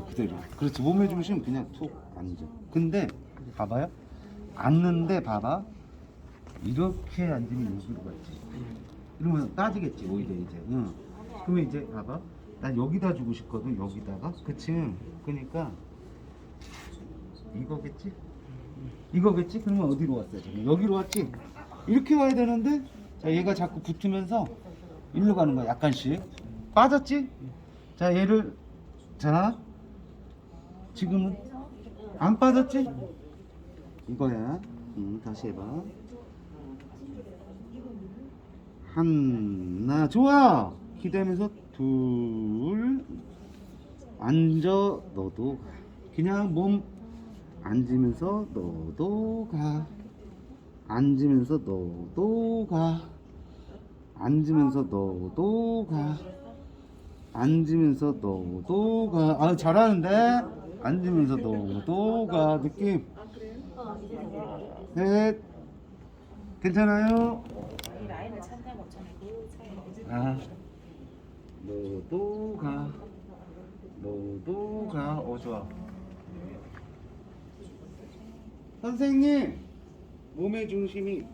앉아 그대로. 그렇지. 몸의 중심 그냥 툭 앉아. 근데 봐봐요. 앉는데 봐봐. 이렇게 앉으면 여기로 갔지. 이러면 따지겠지 오히려 이제. 응. 그러면 이제 봐봐. 난 여기다 주고 싶거든 여기다가. 그치? 그러니까 이거겠지? 이거겠지? 그러면 어디로 왔어요 지금 여기로 왔지? 이렇게 와야 되는데? 자 얘가 자꾸 붙으면서 일로 가는 거야 약간씩. 빠졌지? 자 얘를 자 지금은 안 빠졌지? 이거야. 응, 다시 해봐. 하나 좋아! 기대면서 둘 앉아 너도 가. 그냥 몸 앉으면서 너도 가. 앉으면서 너도 가. 앉으면서 너도 가. 앉으면서 너도 가. 아 잘하는데 앉으면서 너도 가 느낌. 셋. 괜찮아요? 아 너도 가 너도 가 어 좋아. 선생님 몸의 중심이